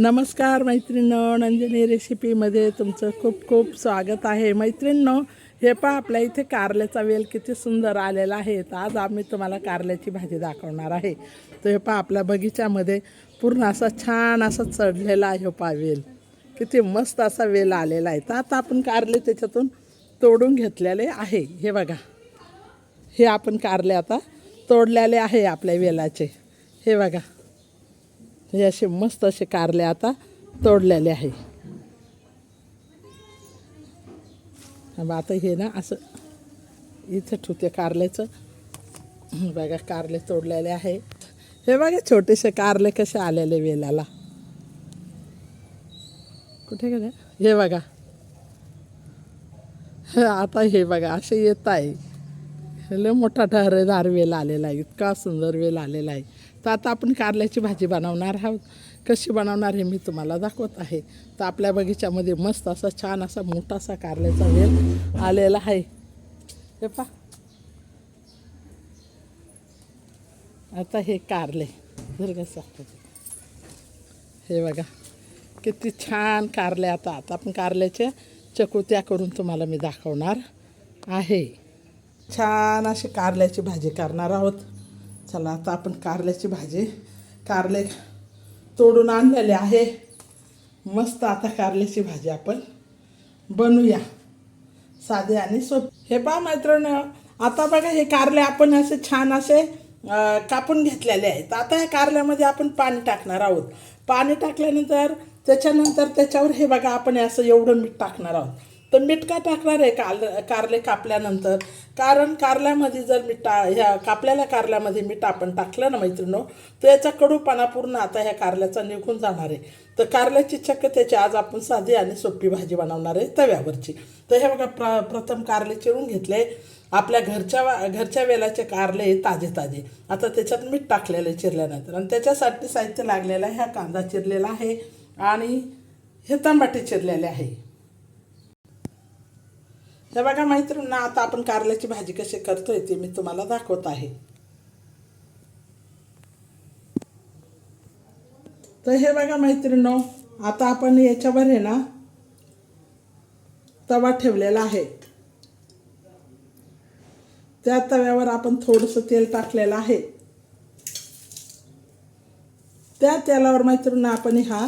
नमस्कार मैत्रिणींनो नंदिनी रेसिपीमध्ये तुमचं खूप खूप स्वागत आहे. मैत्रिणींनो हे पहा आपल्या इथे कारल्याचा वेल किती सुंदर आलेला आहे. तर आज आम्ही तुम्हाला कारल्याची भाजी दाखवणार आहे. तर हे पहा आपल्या बगीच्यामध्ये पूर्ण असा छान असा चढलेला आहे हो पहा वेल. किती मस्त असा वेल आलेला आहे. तर आता आपण कारले त्याच्यातून तोडून घेतलेले आहे. हे बघा. हे आपण कारले आता तोडलेले आहे आपल्या वेलाचे. हे बघा. हे असे मस्त असे कारले आता तोडलेले आहे. आता हे ना असं इथं ठेवते कारल्याचं. बघा कारले तोडलेले आहे. हे बघा छोटेसे कारले कसे आलेले वेलाला. कुठे गेले? हे बघा. आता हे बघा असे येत आहे. लय मोठा ठहरेदार वेल आलेला आहे इतका सुंदर वेल आलेला आहे. तर आता आपण कारल्याची भाजी बनवणार आहोत. कशी बनवणार हे मी तुम्हाला दाखवत आहे. तर आपल्या बगीच्यामध्ये मस्त असा छान असा मोठासा कारल्याचा वेल आलेला आहे. हे पा आता हे कारले. जर हे बघा. किती छान कारले आता. आता आपण कारल्याच्या चकुत्या करून तुम्हाला मी दाखवणार आहे. छान अशी कारल्याची भाजी करणार आहोत. चला आता आपण कारल्याची भाजी कारले तोडून आणलेले आहे. मस्त आता कारल्याची भाजी आपण बनवूया. साधे आणि सोप. हे पहा मैत्रिणी आता बघा हे कारले आपण असे छान असे कापून घेतलेले आहेत. आता ह्या कारल्यामध्ये आपण पाणी टाकणार आहोत. पाणी टाकल्यानंतर त्याच्यानंतर त्याच्यावर हे बघा आपण असं एवढं मीठ टाकणार आहोत. तर मीठ का टाकणार आहे काल कारले कापल्यानंतर. कारण कारल्यामध्ये जर मीठ टा ह्या कापलेल्या कारल्यामध्ये मीठ आपण टाकलं ना मैत्रिणो तर याचा कडूपणा पूर्ण आता ह्या कारल्याचा निघून जाणार आहे. तर कारल्याची चक्क त्याची आज आपण साधी आणि सोपी भाजी बनवणार आहे तव्यावरची. तर हे बघा प्र प्रथम कारले चिरून घेतले. आपल्या घरच्या वा- घरच्या वेलाचे कारले ताजे ताजे. आता त्याच्यात मीठ टाकलेलं चिरल्यानंतर. आणि त्याच्यासाठी साहित्य लागलेलं ह्या कांदा चिरलेला आहे. आणि हे टमाटे चिरलेले आहे. तर बघा मैत्रिणींना आता आपण कारल्याची भाजी कशी करतोय ती मी तुम्हाला दाखवत आहे. तर हे बघा मैत्रिणीनो आता आपण याच्यावर आहे ना तवा ठेवलेला आहे. त्या तव्यावर आपण थोडंसं तेल टाकलेलं आहे. त्या तेलावर मैत्रिणींना आपण हा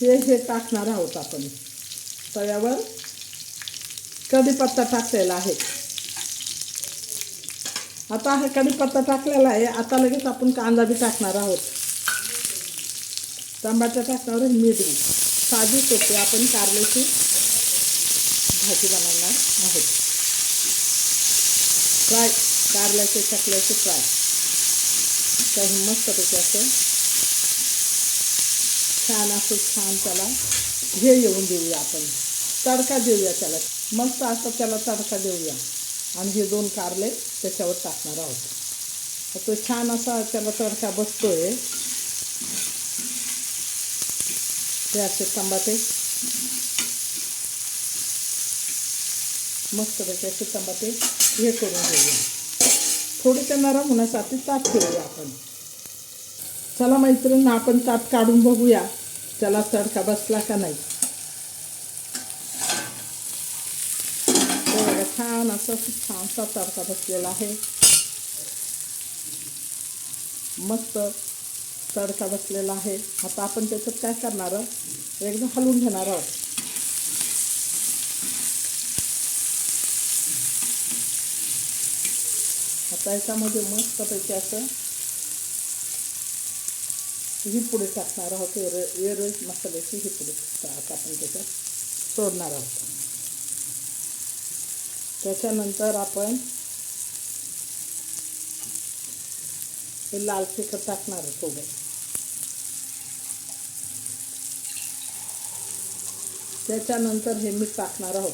हे हे टाकणार आहोत आपण. तव्यावर कढीपत्ता टाकलेला आहे. आता हा कढीपत्ता टाकलेला आहे. आता लगेच आपण कांदा बी टाकणार आहोत. टमाटर टाकणार मीठ बी साधी सोपी आपण कारल्याची भाजी बनवणार आहोत. फ्राय कारल्याचे चकल्याचे फ्राय काही मस्त असं छान असं छान त्याला हे येऊन देऊया आपण. तडका देऊया त्याला. मस्त असं त्याला तडका देऊया. आणि हे दोन कारले त्याच्यावर टाकणार आहोत. तो छान असा त्याला तडका बसतोय. ते असे टमाटे मस्त असे टमाटे हे करून घेऊया. थोडेसे नरम होण्यासाठी ताट ठेवूया आपण. चला मैत्रिणी आपण ताट काढून बघूया त्याला तडका बसला का नाही हे बघा, छान असं छानसा तडका बसलेला आहे. मस्त तडका बसलेला आहे. आता आपण त्याच्यात काय करणार आहोत? एकदम हलवून घेणार आहोत. आता याच्यामध्ये मस्तपैकी असं ही पुढे टाकणार आहोत. एर एरळ मसाल्याची ही पुढे टाकतात आपण त्याच्यात. सोडणार आहोत. त्याच्यानंतर आपण हे लाल तिखट टाकणार सोबत त्याच्यानंतर हे मीठ टाकणार आहोत.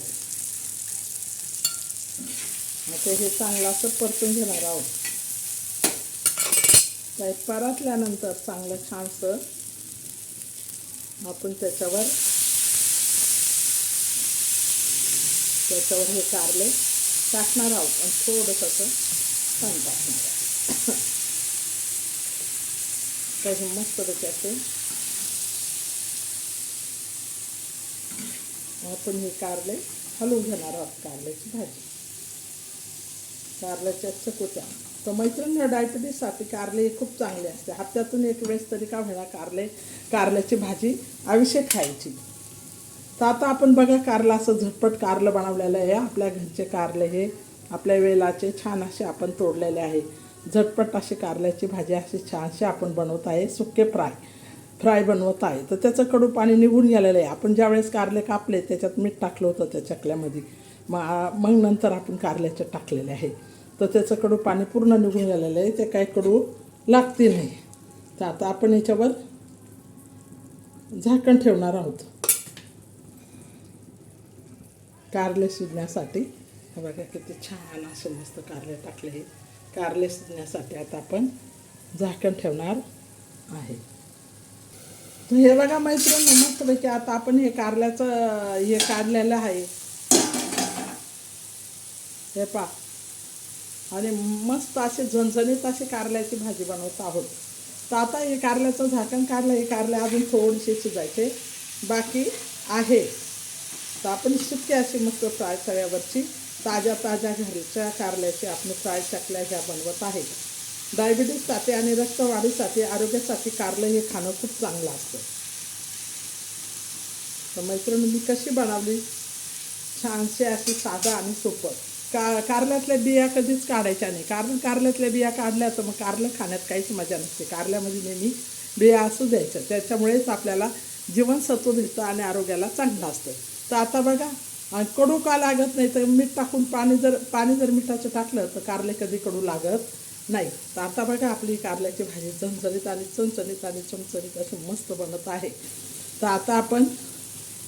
आता हे चांगलं असं परतून घेणार आहोत. काय परतल्यानंतर चांगलं छानसं आपण त्याच्यावर त्याच्यावर हे कारले टाकणार आहोत आणि थोडंसं असं पाणी टाकणार आहोत. तर हे मस्त त्याचे आपण हे कारले हलवून घेणार आहोत कारल्याची भाजी. कारल्याच्या चकुत्या तर मैत्रिणी डायबिटीससाठी कारले खूप चांगले असते. हप्त्यातून एक वेळेस तरी का होणार कारले कारल्याची भाजी आयुष्य खायची. तर आता आपण बघा कारला असं झटपट कारलं बनवलेलं आहे. आपल्या घरचे कारले हे आपल्या वेलाचे छान असे आपण तोडलेले आहे. झटपट अशी कारल्याची भाजी अशी छानशी आपण बनवत आहे. सुके फ्राय फ्राय बनवत आहे. तर त्याचं कडू पाणी निघून गेलेलं आहे. आपण ज्यावेळेस कारले कापले त्याच्यात मीठ टाकलं होतं त्या चकल्यामध्ये. मग मग नंतर आपण कारल्याचे टाकलेले आहे. तर त्याचं कडू पाणी पूर्ण निघून गेलेलं आहे. ते काही कडू लागते नाही. तर आता आपण याच्यावर झाकण ठेवणार आहोत. कारले शिजण्यासाठी हे बघा किती छान असे मस्त कारले टाकले हे कारले शिजण्यासाठी आता आपण झाकण ठेवणार आहे. तर हे बघा मैत्रिणी मस्तपैकी आता आपण हे कारल्याचं हे काढलेलं आहे. हे पा आणि मस्त असे झणझणीत अशी कारल्याची भाजी बनवत आहोत. तर आता हे कारल्याचं झाकण काढलं हे कारले अजून थोडीशी शिजायचे बाकी आहे. तर आपण सुकी अशी मस्त फ्राय तव्यावरची ताज्या ताज्या घरच्या कारल्याची आपण फ्राय चकल्या ह्या बनवत आहे. डायबिटीजसाठी आणि रक्तवाढीसाठी आरोग्यासाठी कारलं हे खाणं खूप चांगलं असतं. तर मैत्रिणी मी कशी बनवली? छानशी अशी साधा आणि सोपं. का कारल्यातल्या बिया कधीच काढायच्या नाही. कारण कारल्यातल्या बिया काढल्या तर मग कारलं खाण्यात काहीच मजा नसते. कारल्यामध्ये नेहमी बिया असू द्यायच्या. त्याच्यामुळेच आपल्याला जीवनसत्व भेटतं आणि आरोग्याला चांगलं असतं. तर आता बघा आणि कडू का लागत नाही? तर मीठ टाकून पाणी जर पाणी जर मिठाचं टाकलं तर कारले कधी कडू लागत नाही. तर आता बघा आपली कारल्याची भाजी चमचणीत आणि चमचणीत आणि चमचणीत अशी मस्त बनत आहे. तर आता आपण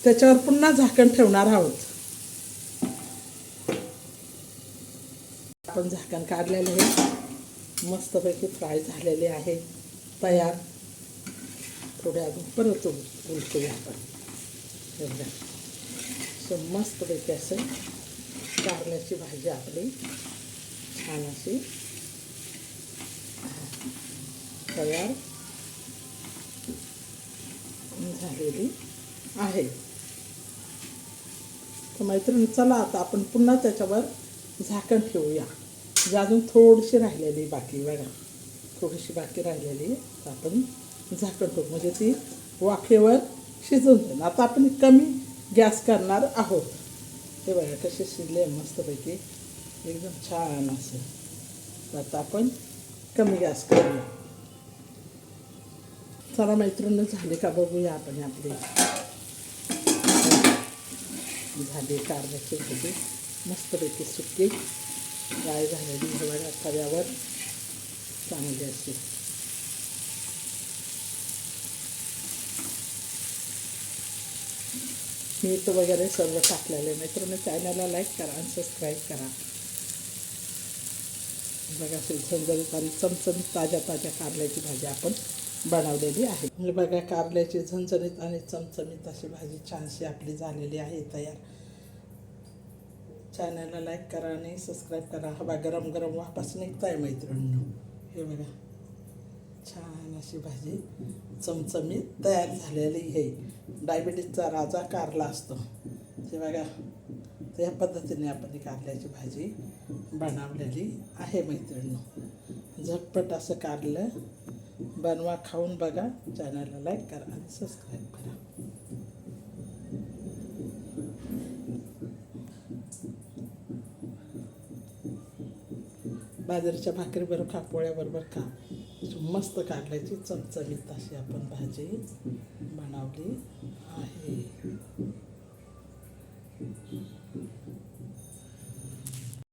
त्याच्यावर पुन्हा झाकण ठेवणार आहोत. आपण झाकण काढलेलं आहे. मस्तपैकी फ्राय झालेले आहे. तयार. थोडे अजून परत उलटूया आपण. हे असं मस्तपैकी असं कारल्याची भाजी आपली छान अशी. तयार झालेली आहे. तर मैत्रिणी चला आता आपण पुन्हा त्याच्यावर झाकण ठेवूया. जे अजून थोडीशी राहिलेली बाकी बघा. थोडीशी बाकी राहिलेली तर आपण झाकण ठेवू. म्हणजे ती वाफेवर शिजवून जाईल. आता आपण कमी गॅस करणार आहोत. हे बघा कसे शिजले मस्तपैकी. एकदम छान असं. तर आता आपण कमी गॅस करूया. चला मैत्रिणी झाले का बघूया आपण आपली. झाली कारल्याची भाजी मस्तपैकी सुके. गाय झालेली हे तव्यावर. चांगली अशी. मीठ वगैरे सर्व टाकलेले मित्रांनो चॅनलला लाईक करा आणि सबस्क्राईब करा. बघा अशी झणझणीत आणि चमचमीत ताज्या ताज्या कारल्याची भाजी आपण बनवलेली आहे. म्हणजे बघा कारल्याची झणझणीत आणि चमचमीत अशी भाजी छानशी आपली झालेली आहे तयार. चॅनलला लाईक करा आणि सबस्क्राईब करा. हवा गरम गरम वापस निघताय मैत्रिणींनो. हे बघा. छान अशी भाजी चमचमीत तयार झालेली आहे डायबिटीजचा राजा कारला असतो. ते बघा त्या पद्धतीने आपण कारल्याची भाजी बनवलेली आहे मैत्रिणी झटपट असं कारलं बनवा खाऊन बघा. चॅनलला लाईक करा आणि सबस्क्राईब करा. बाजरीच्या भाकरीबरोबर खा पोळ्याबरोबर खा. मस्त कारल्याची चमचमीत अशी आपण भाजी बनवली आहे.